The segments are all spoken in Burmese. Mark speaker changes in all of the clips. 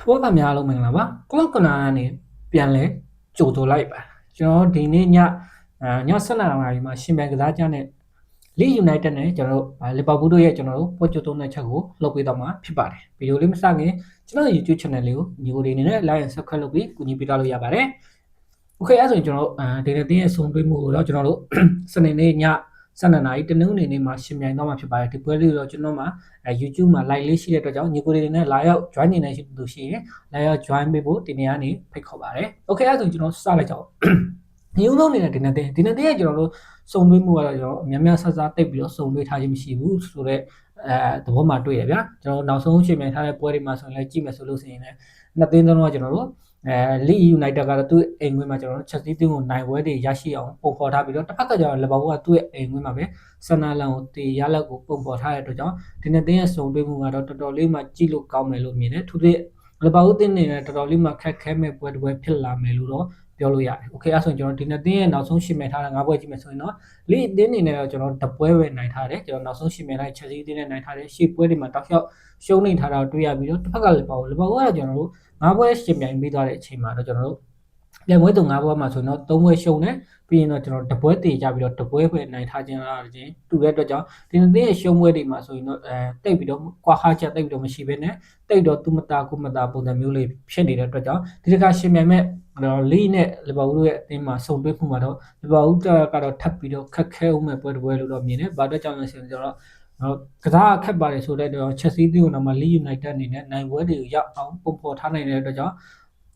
Speaker 1: ဘောကများလုံးမင်္ဂလာပါကလောက်ကနာကနေပြန်လဲကြိုဆိုလိုက်ပါကျွန်တော်ဒီနေ့ညအာည7:00နာရီမှာရှင်ပြိုင်ကစားကြတဲ့ Leeds United နဲ့ကျွန်တော်တို့လီဗာပူးတို့ရဲ့ကျွန်တော်တို့ပွဲကြိုသုံးတဲ့ချက်ကိုလုပ်ပေးတော့မှာဖြစ်ပါတယ်ဗီဒီယိုလေးမစခင်ကျွန်တော် YouTube channel လေးကိုညီကိုတွေအနေနဲ့ like and subscribe လုပ်ပြီးကူညီပေးထားလို့ရပါတယ် Okay အဲ့ဆိုရင်ကျွန်တော်တို့အာဒေတာတင်းရဲ့စုံတွေ့မှုကိုတော့ကျွန်တော်တို့စနေနေ့ည 7:00နာရီတနင်္ဂနွေနေ့မှာရှင်ပြိုင်တော့မှာဖြစ်ပါတယ်ဒီပွဲလေးကိုတော့ကျွန်တော်မှာအဲ YouTube မှာ live လေးရှိတဲ့အတွက်ကြောင့်ညီကိုတွေနဲ့လာရောက် join နေနေရှိသူရှိရင်လာရောက် join ပေးဖို့ဒီနေ့ကနေဖိတ်ခေါ်ပါတယ် Okay အဲ့ဆိုရင်ကျွန်တော်စလိုက်ကြအောင်ညုံလုံးနေတဲ့ဒီနေ့တင်းဒီနေ့တင်းရဲ့ကျွန်တော်တို့စုံတွေ့မှုကတော့ကျွန်တော်အများများဆဆတိတ်ပြီးတော့စုံတွေ့ထားခြင်းမရှိဘူးဆိုတော့အဲသဘောမှတွေ့ရဗျာကျွန်တော်နောက်ဆုံးရှင်ပြိုင်ထားတဲ့ပွဲတွေမှာဆိုရင်လည်းကြည့်မယ်ဆိုလို့ရှိရင်လည်းနှစ်သင်းလုံးကကျွန်တော်တို့ အဲလီယူနိုက်တက်ကတော့သူ့အိမ်ခွင်းမှာကျွန်တော်တို့ချက်စီးတင်းကိုနိုင်ပွဲတွေရရှိအောင်ပုံဖော်ထားပြီးတော့တစ်ဖက်ကကျတော့လီဗာပူးကသူ့ရဲ့အိမ်ခွင်းမှာပဲဆန်နာလန်ကိုတေရလက်ကိုပုံဖော်ထားတဲ့အတွက်ကြောင့်ဒီနေ့တင်းရဲ့စုံတွေ့မှုကတော့တော်တော်လေးမှကြည့်လို့ကောင်းမယ်လို့မြင်တယ်သူတို့လီဗာပူးတင်းနေနဲ့တော်တော်လေးမှခက်ခဲမဲ့ပွဲတစ်ပွဲဖြစ်လာမယ်လို့တော့ပြောလို့ရတယ်။ Okay အဲ့ဆိုရင်ကျွန်တော်ဒီနေ့တင်းရဲ့နောက်ဆုံးရှင်းမဲ့ထားတဲ့၅ပွဲကြည့်မယ်ဆိုရင်တော့လီအတင်းနေနဲ့တော့ကျွန်တော်တပွဲပဲနိုင်ထားတယ်။ကျွန်တော်နောက်ဆုံးရှင်းမဲ့ထားချက်စီးတင်းနဲ့နိုင်ထားတယ်။ရှေ့ပွဲတွေမှာတောက်လျှောက်ရှုံးနေထားတာကိုတွေ့ရပြီးတော့တစ်ဖက်ကလီဗာပူးလီဗာပူးကတော့ကျွန်တော်တို့ ၅ပွဲရှင်းပြိုင်ပြီးသွားတဲ့အချိန်မှာတော့ကျွန်တော်တို့ပြန်ပွဲတုံ၅ပွဲမှာဆိုရင်တော့၃ပွဲရှုံးတယ်ပြီးရင်တော့ကျွန်တော်တပွဲတည်ကြပြီးတော့တပွဲပဲနိုင်ထားခြင်းလားခြင်းတူတဲ့အတွက်ကြောင့်ဒီနေ့တင်းရဲ့ရှုံးပွဲတွေမှာဆိုရင်တော့အဲတိတ်ပြီးတော့ကွာဟာချက်တိတ်ပြီးတော့မရှိဘဲနဲ့တိတ်တော့သူမတာကုမတာပုံစံမျိုးလေးဖြစ်နေတဲ့အတွက်ကြောင့်ဒီတစ်ခါရှင်မြန်မဲ့တော့လီနဲ့လီဗာပူးတို့ရဲ့အသင်းမှာစုံတွေ့မှုမှာတော့လီဗာပူးကတော့ထပ်ပြီးတော့ခက်ခဲဦးမဲ့ပွဲတစ်ပွဲလို့တော့မြင်တယ်။ဘာအတွက်ကြောင့်လဲဆိုရင်ကျွန်တော် တော့ကစားခက်ပါတယ်ဆိုတဲ့တော့ချက်စီးသင်းကိုတော့မှလီယူနိုက်တက်အနေနဲ့နိုင်ပွဲတွေကိုရောက်အောင်ပုံဖော်ထားနိုင်တဲ့အတွက်ကြောင့်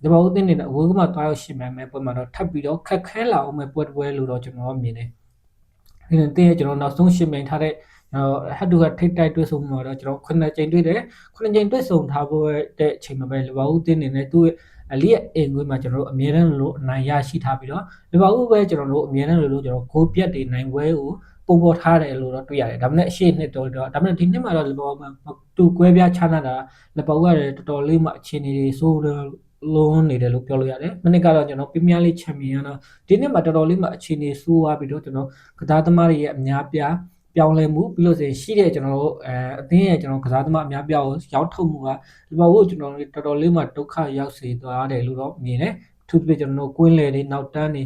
Speaker 1: ဒီဘောအသင်းနေနဲ့အဝေးကမှတွားရောက်ရှင်မယ်ပွဲမှာတော့ထပ်ပြီးတော့ခက်ခဲလာအောင်မဲ့ပွဲတစ်ပွဲလို့တော့ကျွန်တော်မြင်တယ်။ဒီနေ့တင်းရဲ့ကျွန်တော်နောက်ဆုံးရှင်မြန်ထားတဲ့ကျွန်တော်ဟက်တူကထိတ်တိုက်တွေ့ဆုံမှာတော့ကျွန်တော်ခုနှစ်ကြိမ်တွေ့တယ်ခုနှစ်ကြိမ်တွေ့ဆုံထားဖို့တဲ့အချိန်မှာပဲလီဗာပူးတင်းနေနဲ့သူ့ရဲ့အလီရဲ့အင်ကွေးမှာကျွန်တော်တို့အမြဲတမ်းလို့အနိုင်ရရှိထားပြီးတော့လီဗာပူးပဲကျွန်တော်တို့အမြဲတမ်းလို့ကျွန်တော်ဂိုးပြတ်တွေနိုင်ပွဲကို ပုံပေါ်ထားတယ်လို့တော့တွေ့ရတယ်ဒါပေမဲ့အရှိနှစ်တော့ဒါပေမဲ့ဒီနှစ်မှာတော့လီဗာပူးမှာတူကွဲပြားခြားနာတာလီဗာပူးကလည်းတော်တော်လေးမှအခြေအနေတွေဆိုးလုံးနေတယ်လို့ပြောလို့ရတယ်။မနစ်ကတော့ကျွန်တော်ပရီးမီးယားလိချန်ပီယံတော့ဒီနှစ်မှာတော်တော်လေးမှအခြေအနေဆိုးသွားပြီးတော့ကျွန်တော်ကစားသမားတွေရဲ့အများပြားပြောင်းလဲမှုပြီးလို့ဆိုရင်ရှိတဲ့ကျွန်တော်တို့အဲအသင်းရဲ့ကျွန်တော်ကစားသမားအများပြားကိုရောက်ထုတ်မှုကဒီဘောကိုကျွန်တော်တို့တော်တော်လေးမှဒုက္ခရောက်စေသွားတယ်လို့တော့မြင်တယ်။သူတို့ကျွန်တော်တို့ကွင်းလေတွေနောက်တန်းတွေ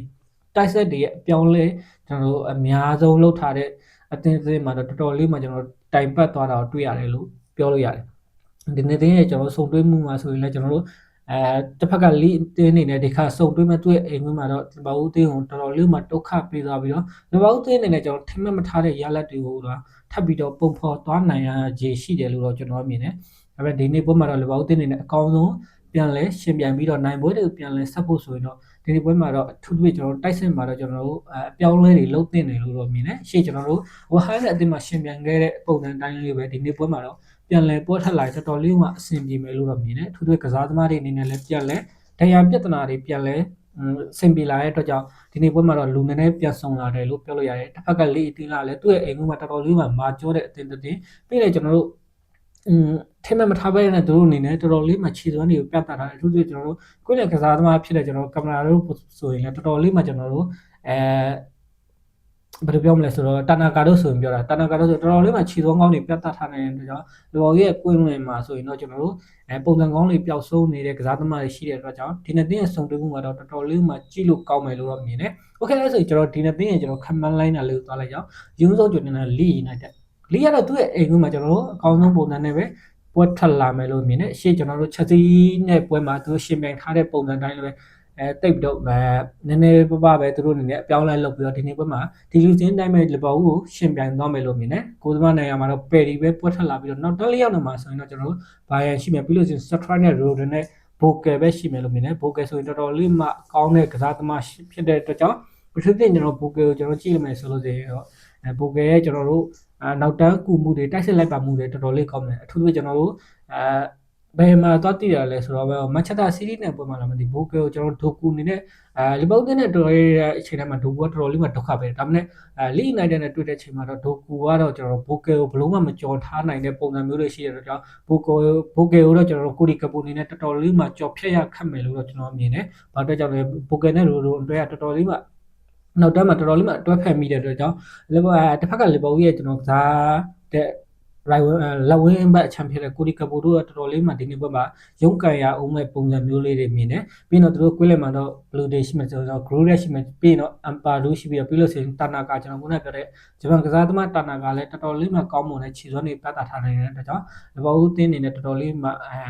Speaker 1: တိုက်ဆက်တွေရဲ့အပြောင်းလဲကျွန်တော်တို့အများဆုံးလုပ်ထားတဲ့အသင်းသေးမှာတော့တော်တော်လေးမှကျွန်တော်တိုင်ပတ်သွားတာကိုတွေ့ရတယ်လို့ပြောလို့ရတယ်။ဒီနေ့တည်းရဲ့ကျွန်တော်စုံတွဲမှုမှာဆိုရင်လည်းကျွန်တော်တို့အဲတစ်ဖက်ကလီတင်းနေနဲ့ဒီခါစုံတွဲမဲ့သူ့ရဲ့အိမ်မှာတော့လဘဦးတင်းကိုတော်တော်လေးမှဒုက္ခပေးသွားပြီးတော့လဘဦးတင်းနေနဲ့ကျွန်တော်ထင်မှတ်မထားတဲ့ရလတ်တွေကိုတော့ထပ်ပြီးတော့ပုံဖော်သွားနိုင်ရခြေရှိတယ်လို့တော့ကျွန်တော်မြင်တယ်။ဒါပေမဲ့ဒီနေ့ပွဲမှာတော့လဘဦးတင်းနေနဲ့အကောင်းဆုံးပြန်လဲရှင်ပြန်ပြီးတော့နိုင်ပွဲတွေကိုပြန်လဲဆက်ဖို့ဆိုရင်တော့ ဒီနေ့ပွဲမှာတော့အထူးသဖြင့်ကျွန်တော်တိုက်စစ်မှာတော့ကျွန်တော်တို့အပြောင်းလဲတွေလုပ်သင့်တယ်လို့တော့မြင်တယ်။ရှေ့ကျွန်တော်တို့ဝဟိုင်းတဲ့အသင်းမှာရှင်ပြန်ခဲ့တဲ့ပုံစံတိုင်းလေးပဲဒီနေ့ပွဲမှာတော့ပြန်လဲပေါ်ထက်လာတော်တော်လေးမှအဆင်ပြေမယ်လို့တော့မြင်တယ်။ထူးထူးကစားသမားတွေအနေနဲ့လည်းပြန်လဲတရားပြဿနာတွေပြန်လဲစင်ပြေလာတဲ့အတွက်ကြောင့်ဒီနေ့ပွဲမှာတော့လူနည်းနည်းပြန်ဆောင်လာတယ်လို့ပြောလို့ရတယ်။တစ်ဖက်ကလေးအတင်းလာလဲသူ့ရဲ့အိမ်ကမှာတော်တော်လေးမှမာကျောတဲ့အတင်းတင်းပြီးလေကျွန်တော်တို့อืม ထင်မှမထားပဲနဲ့တို့အနေနဲ့တော်တော်လေးမှခြေစွမ်းတွေကိုပြသထားတယ်အထူးသဖြင့်ကျွန်တော်တို့ကိုယ့်ရဲ့ကစားသမားဖြစ်တဲ့ကျွန်တော်တို့ကင်မရာတို့ဆိုရင်လည်းတော်တော်လေးမှကျွန်တော်တို့အဲဘယ်လိုပြောမလဲဆိုတော့တာနာကာတို့ဆိုရင်ပြောတာတာနာကာတို့ဆိုတော်တော်လေးမှခြေစွမ်းကောင်းတွေပြသထားနေတဲ့အတွက်ကြောင့်လူတော်ရဲ့ကွင်းဝင်မှာဆိုရင်တော့ကျွန်တော်တို့အဲပုံစံကောင်းလေးပျောက်ဆုံးနေတဲ့ကစားသမားတွေရှိတဲ့အတွက်ကြောင့်ဒီနှစ်သင်းရဲ့စုံတွဲမှုကတော့တော်တော်လေးမှကြည့်လို့ကောင်းမယ်လို့တော့မြင်တယ်။ Okay အဲ့ဆိုကျွန်တော်ဒီနှစ်သင်းရဲ့ကျွန်တော်ခံမှန်းလိုက်တာလေးကိုသွားလိုက်ကြအောင်။ယူဆုံးကျွန်တော်လီယူနိုက်တက် လီကတော့သူ့ရဲ့အိမ်ကမှာကျွန်တော်တို့အကောင်းဆုံးပုံစံနဲ့ပဲပွဲထွက်လာမယ်လို့မြင်တယ်ရှေ့ကျွန်တော်တို့ချက်စီနဲ့ပွဲမှာသူရှင်ပြိုင်ထားတဲ့ပုံစံတိုင်းလည်းအဲတိတ်တော့အဲနည်းနည်းပပပဲသူတို့အနေနဲ့အပြောင်းလဲလုပ်ပြီးတော့ဒီနေ့ပွဲမှာဒီလူချင်းတိုင်းပဲလီဗာပူးကိုရှင်ပြိုင်သွားမယ်လို့မြင်တယ်ကိုသမားနိုင်ရမှာတော့ပယ်ရီပဲပွဲထွက်လာပြီးတော့နောက်တစ်လေးယောက်နေမှာဆိုရင်တော့ကျွန်တော်တို့ဘာယန်ရှိမယ်ပြီးလို့ရှိရင်စထရိုက်နဲ့ရိုဒန်နဲ့ဘိုကယ်ပဲရှိမယ်လို့မြင်တယ်ဘိုကယ်ဆိုရင်တော်တော်လေးမှကောင်းတဲ့ကစားသမားဖြစ်တဲ့အတွက်ကြောင့်ပထမသင်ကျွန်တော်ဘိုကယ်ကိုကျွန်တော်ကြည့်ရမယ်ဆိုလို့ရှိရင်တော့အဲဘိုကယ်ရဲ့ကျွန်တော်တို့ အာနောက်တန်းကူမှုတွေတိုက်စစ်လိုက်ပါမှုတွေတော်တော်လေးကောင်းတယ်အထူးသဖြင့်ကျွန်တော်တို့အာဘယ်မှာသွားတည်ရလဲဆိုတော့မန်ချက်စတာစီးတီးနဲ့ပွဲမှာလာမသိဘိုကယ်ကိုကျွန်တော်ဒိုကူနေနဲ့အာလီဗာပူးနဲ့တော်ရဲအချိန်တိုင်းမှာဒိုကူကတော်တော်လေးမှဒုက္ခပဲဒါမှမဟုတ်အဲလီနိုက်တက်နဲ့တွေ့တဲ့အချိန်မှာတော့ဒိုကူကတော့ကျွန်တော်ဘိုကယ်ကိုဘလုံးမှမကြော်ထားနိုင်တဲ့ပုံစံမျိုးတွေရှိတဲ့အတွက်ကြောင့်ဘိုကယ်ဘိုကယ်ကိုတော့ကျွန်တော်ကိုဒီကပူနေနဲ့တော်တော်လေးမှကြော်ဖြတ်ရခတ်မယ်လို့တော့ကျွန်တော်မြင်တယ်။ဘာအတွက်ကြောင့်လဲဘိုကယ်နဲ့ရိုရိုအတွဲကတော်တော်လေးမှ နောက်တန်းမှာတော်တော်လေးမှအတွဲဖက်မိတဲ့အတွက်ကြောင့်လီဗာတစ်ဖက်ကလီဗာပူးရဲ့ကျွန်တော်ကစားတဲ့ right wing အဲလက်ဝင်းဘက်အချမ်းဖြစ်တဲ့ကိုဒီကပူတို့ကတော်တော်လေးမှဒီနေ့ဘက်မှာရုံးကန်ရအောင်မဲ့ပုံစံမျိုးလေးတွေမြင်တယ်ပြီးတော့သူတို့ကွင်းလယ်မှာတော့ blue day ရှိမှဆိုတော့ grow day ရှိမှပြီးတော့ ampa တို့ရှိပြီးတော့ပြီးလို့ဆိုရင်တာနာကကျွန်တော်ခုနကပြောတဲ့ဂျပန်ကစားသမားတာနာကလည်းတော်တော်လေးမှကောင်းမွန်တဲ့ခြေစွမ်းတွေပြသထားနိုင်တဲ့အတွက်ကြောင့်ဒီဘောဦးတင်းနေနဲ့တော်တော်လေးမှအဲ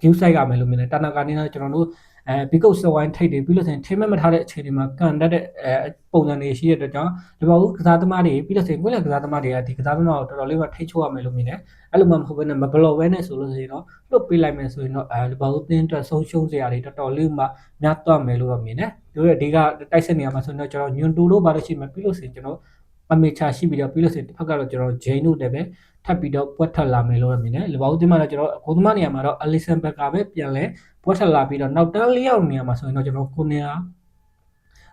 Speaker 1: view site ကမယ်လို့မြင်တယ်တာနာကနေတော့ကျွန်တော်တို့ အဲဘီကုတ်စဝိုင်းထိတ်တွေပြီးလို့ဆိုရင်ထိမ့်မမထားတဲ့အခြေအနေမှာကန်တတ်တဲ့အဲပုံစံတွေရှိတဲ့အတွက်ကြောင့်ဒီဘောဦးကစားသမားတွေပြီးလို့ဆိုရင်ကိုယ့်လက်ကစားသမားတွေကဒီကစားသမားကိုတော်တော်လေးမှထိတ်ချိုးရမယ်လို့မြင်တယ်အဲ့လိုမှမဟုတ်ဘဲနဲ့မဘလော့ဘဲနဲ့ဆိုလို့ဆိုရင်တော့လွတ်ပေးလိုက်မယ်ဆိုရင်တော့အဲဒီဘောဦးတင်းအတွက်ဆုံးရှုံးစရာတွေတော်တော်လေးမှများသွားမယ်လို့တော့မြင်တယ်တို့ရဲ့ဒီကတိုက်ဆက်နေရမှာဆိုရင်တော့ကျွန်တော်ညွန်တူတို့ဘာလို့ရှိမှပြီးလို့ဆိုရင်ကျွန်တော်အမေချာရှိပြီးတော့ပြီးလို့ဆိုရင်တစ်ဖက်ကတော့ကျွန်တော်ဂျိန်းတို့လည်းပဲထပ်ပြီးတော့ပွက်ထက်လာမယ်လို့မြင်တယ်။လဘောက်တင်မှာတော့ကျွန်တော်ကိုသမားနေရာမှာတော့ Alisson Becker ပဲပြန်လဲ ပွက်ထက်လာပြီးတော့နောက်တန်းလေးယောက်နေရာမှာဆိုရင်တော့ကျွန်တော်ကိုနေရာ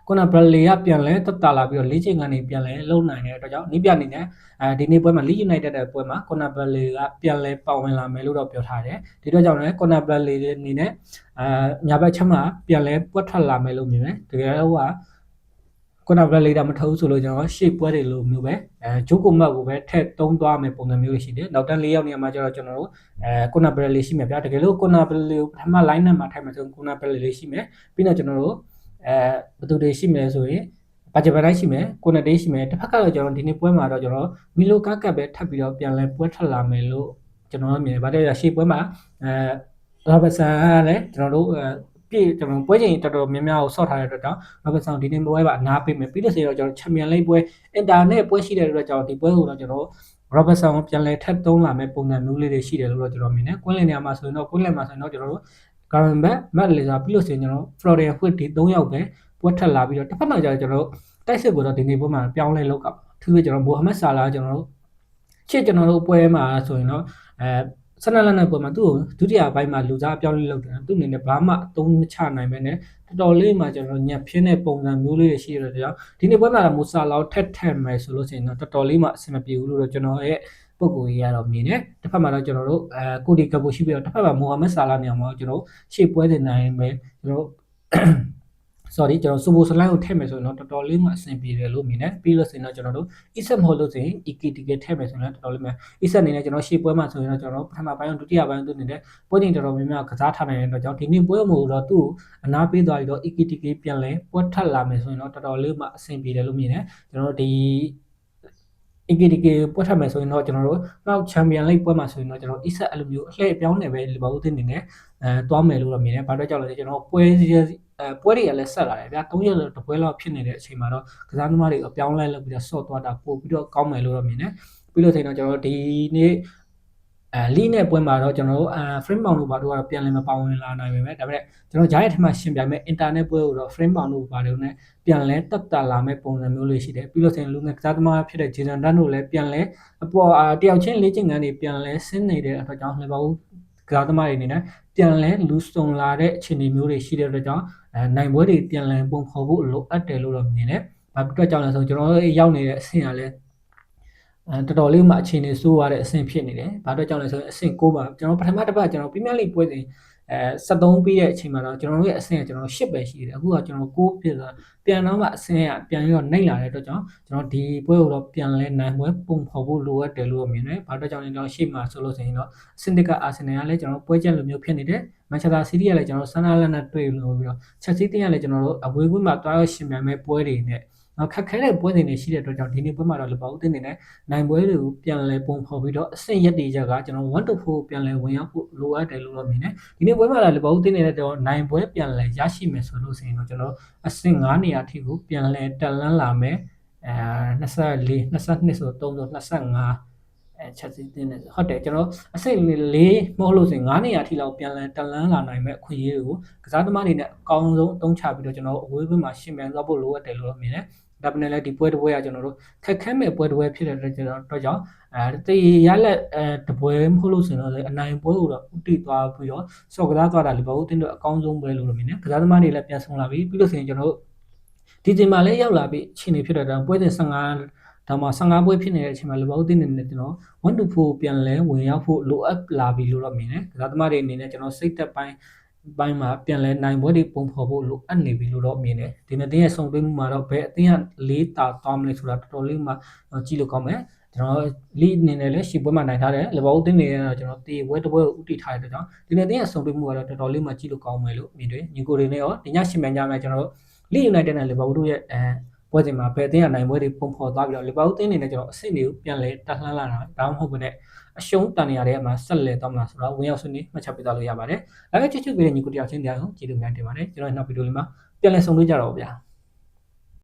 Speaker 1: ကိုနာဘရလီကပြန်လဲတက်တာလာပြီးတော့လေးချိန်ကနေပြန်လဲလုံနိုင်တဲ့အတွက်ကြောင့်နီးပြအနေနဲ့အဲဒီနေ့ပွဲမှာ Leeds United တဲ့ပွဲမှာကိုနာဘရလီကပြန်လဲပါဝင်လာမယ်လို့တော့ပြောထားတယ်။ဒီတော့ကြောင့်လည်းကိုနာဘရလီအနေနဲ့အာညာဘက်ချက်မှာပြန်လဲပွက်ထက်လာမယ်လို့မြင်တယ်။တကယ်တော့ ကကိုနာဘရလီတာမထုတ်ဆိုလို့ကျွန်တော်ရှေ့ပွဲတွေလိုမျိုးပဲအဲဂျိုကိုမတ်ကိုပဲထက်သုံးသွားမယ်ပုံစံမျိုးရှိတယ်နောက်တန်း၄ယောက်နေရာမှာကျတော့ကျွန်တော်တို့အဲကိုနာဘရလီရှိမယ်ဗျာတကယ်လို့ကိုနာဘရလီကိုပထမ line နဲ့မှာထိုင်မယ်ဆိုရင်ကိုနာဘရလီရှိမယ်ပြီးတော့ကျွန်တော်တို့အဲဘယ်သူတွေရှိမလဲဆိုရင်ဘာဂျပန်တိုင်းရှိမယ်ကိုနတေးရှိမယ်တစ်ဖက်ကတော့ကျွန်တော်ဒီနေ့ပွဲမှာတော့ကျွန်တော်မီလိုကားကပ်ပဲထပ်ပြီးတော့ပြန်လဲပွဲထွက်လာမယ်လို့ကျွန်တော်မြင်တယ်ဗါတဲ့ရှေ့ပွဲမှာအဲရောဘတ်ဆန်ကလည်းကျွန်တော်တို့ ပြည့်ကျွန်တော်ပွဲချိန်တော်တော်များများကိုဆော့ထားတဲ့အတွက်ကြောင့်ရောဘတ်ဆန်ဒီနေ့ပွဲပါအနာပေးမယ်ပြီးလို့ဆိုတော့ကျွန်တော်ချန်ပီယံလိပွဲအင်တာနက်ပွဲရှိတဲ့အတွက်ကြောင့်ဒီပွဲကိုတော့ကျွန်တော်ရောဘတ်ဆန်ကိုပြန်လဲထပ်သုံးလာမယ့်ပုံစံမျိုးလေးတွေရှိတယ်လို့တော့ကျွန်တော်မြင်တယ်ကွင်းလင်နေရာမှာဆိုရင်တော့ကွင်းလင်မှာဆိုရင်တော့ကျွန်တော်တို့ကာရန်ဘက်မက်လီဇာပြီးလို့ဆိုရင်ကျွန်တော်ဖလော်ရီယာဖွစ်ဒီ၃ယောက်ပဲပွဲထက်လာပြီးတော့တစ်ဖက်မှာကျတော့ကျွန်တော်တို့တိုက်စစ်ကိုတော့ဒီနေ့ပွဲမှာပြောင်းလဲလောက်ကသူကကျွန်တော်မိုဟာမက်ဆာလာကျွန်တော်တို့ချစ်ကျွန်တော်တို့ပွဲမှာဆိုရင်တော့အဲ ဆနလန်နဲ့ပုံမှာသူ့ကိုဒုတိယပိုင်းမှာလူစားအပြောင်းလဲလုပ်တယ်သူ့အနေနဲ့ဘာမှအသုံးမချနိုင်ပဲနဲ့တော်တော်လေးမှကျွန်တော်ညက်ဖြင်းတဲ့ပုံစံမျိုးလေးတွေရှိရတဲ့ကြောင့်ဒီနေ့ပွဲမှာမူဆာလောက်ထက်ထက်မယ်ဆိုလို့ရှိရင်တော့တော်တော်လေးမှအဆင်မပြေဘူးလို့တော့ကျွန်တော်ရဲ့ပုံကိုကြီးရတော့မြင်တယ်တစ်ဖက်မှာတော့ကျွန်တော်တို့အဲကိုဒီကပူရှိပြီးတော့တစ်ဖက်မှာမိုဟာမက်ဆာလာနေအောင်မှာကျွန်တော်ရှေ့ပွဲတင်နိုင်မယ်ကျွန်တော် sorry ကျွန်တော်စူဘိုစလိုင်းကိုထည့်မယ်ဆိုရင်တော့တော်တော်လေးမှအဆင်ပြေတယ်လို့မြင်တယ်ပြီးလို့ဆိုရင်တော့ကျွန်တော်တို့ ESET မဟုတ်လို့ဆိုရင် EKTK ထည့်မယ်ဆိုရင်တော့တော်တော်လေးမှ ESET အနေနဲ့ကျွန်တော်ရှေ့ပွဲမှာဆိုရင်တော့ကျွန်တော်ပထမပိုင်းဒုတိယပိုင်းသူအနေနဲ့ပွဲတင်တော်တော်များများကစားထားနိုင်တဲ့အတွက်ကြောင့်ဒီနေ့ပွဲမို့တော့သူ့အနာပေးသွားပြီးတော့ EKTK ပြန်လဲပွဲထပ်လာမယ်ဆိုရင်တော့တော်တော်လေးမှအဆင်ပြေတယ်လို့မြင်တယ်ကျွန်တော်တို့ဒီ AKTK ပွဲထပ်မယ်ဆိုရင်တော့ကျွန်တော်တို့နောက်ချန်ပီယံလိပွဲမှာဆိုရင်တော့ကျွန်တော် ESET အဲ့လိုမျိုးအလှည့်အပြောင်းနေပဲလီဗာပူးတင်းနေနဲ့အဲတွားမယ်လို့တော့မြင်တယ်။ဘာလို့ကြောက်လဲကျွန်တော်ပွဲစီ အဲပွဲတွေကလည်းဆက်လာတယ်ဗျာ၃ရက်လောက်တပွဲလောက်ဖြစ်နေတဲ့အချိန်မှာတော့ကစားသမားတွေအပြောင်းလဲလုပ်ပြီးတော့ဆော့သွားတာပို့ပြီးတော့ကောင်းမယ်လို့တော့မြင်တယ်ပြီးလို့ဆိုရင်တော့ကျွန်တော်ဒီနေ့အဲလီနဲ့ပွဲမှာတော့ကျွန်တော်တို့အဲ frame bound တို့ဘာတို့ကတော့ပြန်လည်မပါဝင်လာနိုင်ပေမဲ့ဒါပေမဲ့ကျွန်တော်ဂျားရဲ့ထမရှင်ပြိုင်မဲ့ internet ပွဲကိုတော့ frame bound တို့ဘာတို့နဲ့ပြန်လဲတက်တာလာမဲ့ပုံစံမျိုးလေးရှိတယ်ပြီးလို့ဆိုရင်လူငယ်ကစားသမားဖြစ်တဲ့ Jason Dunn တို့လည်းပြန်လဲအပေါ်တယောက်ချင်းလေ့ကျင့်ခန်းတွေပြန်လဲဆင်းနေတဲ့အတွက်ကြောင့်လည်းပါဘူးကစားသမားတွေအနေနဲ့ပြန်လဲလူစုံလာတဲ့အခြေအနေမျိုးတွေရှိတဲ့အတွက်ကြောင့် အဲနိုင်ပွဲတွေပြန်လည်ပုံဖော်ဖို့လိုအပ်တယ်လို့တော့မြင်တယ်။ဘာဖြစ်ကြောင့်လဲဆိုကျွန်တော်တို့ရောက်နေတဲ့အဆင့်ကလည်းအဲတော်တော်လေးမှအခြေအနေဆိုးရတဲ့အဆင့်ဖြစ်နေတယ်။ဘာအတွက်ကြောင့်လဲဆိုရင်အဆင့်6ပါကျွန်တော်ပထမတစ်ပတ်ကျွန်တော်ပြင်းပြလိပွဲစဉ်အဲ73ပြီးတဲ့အချိန်မှာတော့ကျွန်တော်တို့ရဲ့အဆင့်ကကျွန်တော်8ပဲရှိတယ်အခုကကျွန်တော်9ဖြစ်သွားပြန်တော့မှအဆင့်ကပြန်ပြီးတော့နှိမ့်လာတဲ့အတွက်ကြောင့်ကျွန်တော်ဒီပွဲကိုတော့ပြန်လဲနိုင်ပွဲပုံဖော်ဖို့လိုအပ်တယ်လို့မြင်တယ်။ဘာအတွက်ကြောင့်လဲကျွန်တော်ရှေ့မှာဆိုလို့ဆိုရင်တော့အဆင့်တစ်ကအာဆင်နယ်ကလည်းကျွန်တော်ပွဲချက်လိုမျိုးဖြစ်နေတယ်။ မန်ချက်စတာစီးတီးကလည်းကျွန်တော်ဆန်နာလန်နဲ့တွေ့လို့ပြီးတော့ချက်စီးတင်းကလည်းကျွန်တော်တို့အဝေးကွင်းမှာတွားရရှင်မြန်မဲ့ပွဲတွေနဲ့နော်ခက်ခဲတဲ့ပွဲစဉ်တွေရှိတဲ့အတွက်ကြောင့်ဒီနေ့ပွဲမှာတော့လပောက်တင်နေနဲ့နိုင်ပွဲတွေကိုပြန်လဲပုံဖော်ပြီးတော့အဆင့်ရက်တွေချက်ကကျွန်တော်1 to 4ပြန်လဲဝင်ရောက်ဖို့လိုအပ်တယ်လို့တော့မြင်တယ်ဒီနေ့ပွဲမှာလည်းလပောက်တင်နေတဲ့တော့နိုင်ပွဲပြန်လဲရရှိမယ်ဆိုလို့ဆိုရင်တော့ကျွန်တော်အဆင့်9နေရာထိကိုပြန်လဲတက်လန်းလာမယ်အဲ24 22ဆို3ဆို25 အဲချက်စီးတင်းနေဟုတ်တယ်ကျွန်တော်အစိတ်လေးမဟုတ်လို့ဆိုရင်9နေရာထိလောက်ပြန်လည်တန်လန်းလာနိုင်မဲ့အခွင့်အရေးကိုကစားသမားတွေနဲ့အကောင်းဆုံးအသုံးချပြီးတော့ကျွန်တော်အဝေးဘက်မှာရှင်မြန်သွားဖို့လိုအပ်တယ်လို့မြင်တယ်ဒါပေမဲ့လည်းဒီပွဲတစ်ပွဲကကျွန်တော်တို့ခက်ခဲမဲ့ပွဲတစ်ပွဲဖြစ်တဲ့အတွက်ကျွန်တော်တို့ကြောင့်အဲတေးရလက်အဲတပွဲမဟုတ်လို့ဆိုရင်တော့အနိုင်ပွဲကိုတော့ဥတီသွားပြီးတော့စော့ကစားသွားတာလေဘာလို့တင်းတို့အကောင်းဆုံးပွဲလို့မြင်တယ်ကစားသမားတွေလည်းပြန်ဆောင်လာပြီပြီးလို့ဆိုရင်ကျွန်တော်တို့ဒီချိန်မှာလည်းရောက်လာပြီအချိန်နေဖြစ်တဲ့တော့ပွဲစဉ်15 ဒါမှ15ပွဲဖြစ်နေတဲ့အချိန်မှာလေဘောက်တင်နေတယ်ကျွန်တော်1 to 4ပြန်လဲဝင်ရောက်ဖို့လိုအပ်လာပြီလို့တော့မြင်တယ်ကစားသမားတွေအနေနဲ့ကျွန်တော်စိတ်သက်ပိုင်းပိုင်းမှာပြန်လဲနိုင်ပွဲတွေပုံဖော်ဖို့လိုအပ်နေပြီလို့တော့မြင်တယ်ဒီနေ့တင်းရဲ့ဆုံသွင်းမှုမှာတော့ဘယ်အတင်းကလေးတာသွားမလဲဆိုတာတော်တော်လေးမှကြည့်လို့ကောင်းမယ်ကျွန်တော်လီအနေနဲ့လည်းရှီပွဲမှာနိုင်ထားတယ်လီဗာပူးတင်းနေတော့ကျွန်တော်တေပွဲတစ်ပွဲကိုဥတီထားတဲ့အတွက်ကြောင့်ဒီနေ့တင်းရဲ့ဆုံတွေ့မှုကတော့တော်တော်လေးမှကြည့်လို့ကောင်းမယ်လို့မြင်တယ်ညီကိုတွေနဲ့ရောဒီညရှင်မြန်ကြမယ်ကျွန်တော်တို့လီယူနိုက်တက်နဲ့လီဗာပူးတို့ရဲ့အဲ ပွဲစဉ်မှာဘယ်တင်းကနိုင်ပွဲတွေပုံဖော်သွားပြီးတော့လီဗာပူးတင်းနေနဲ့ကျွန်တော်အဆင့်တွေကိုပြန်လဲတက်လှမ်းလာတာဒါမှမဟုတ်ဘူးနဲ့အရှုံးတန်နေရတဲ့မှာဆက်လက်တော့မလားဆိုတော့ဝင်ရောက်ဆွေးနွေးမှတ်ချက်ပေးသွားလို့ရပါတယ်ဒါပေမဲ့ချစ်ချစ်ပေးတဲ့ညီကိုတယောက်ချင်းတရားကိုကြည့်လို့များတင်ပါတယ်ကျွန်တော်နောက်ဗီဒီယိုလေးမှာပြန်လဲဆုံတွေ့ကြတော့ဗျာ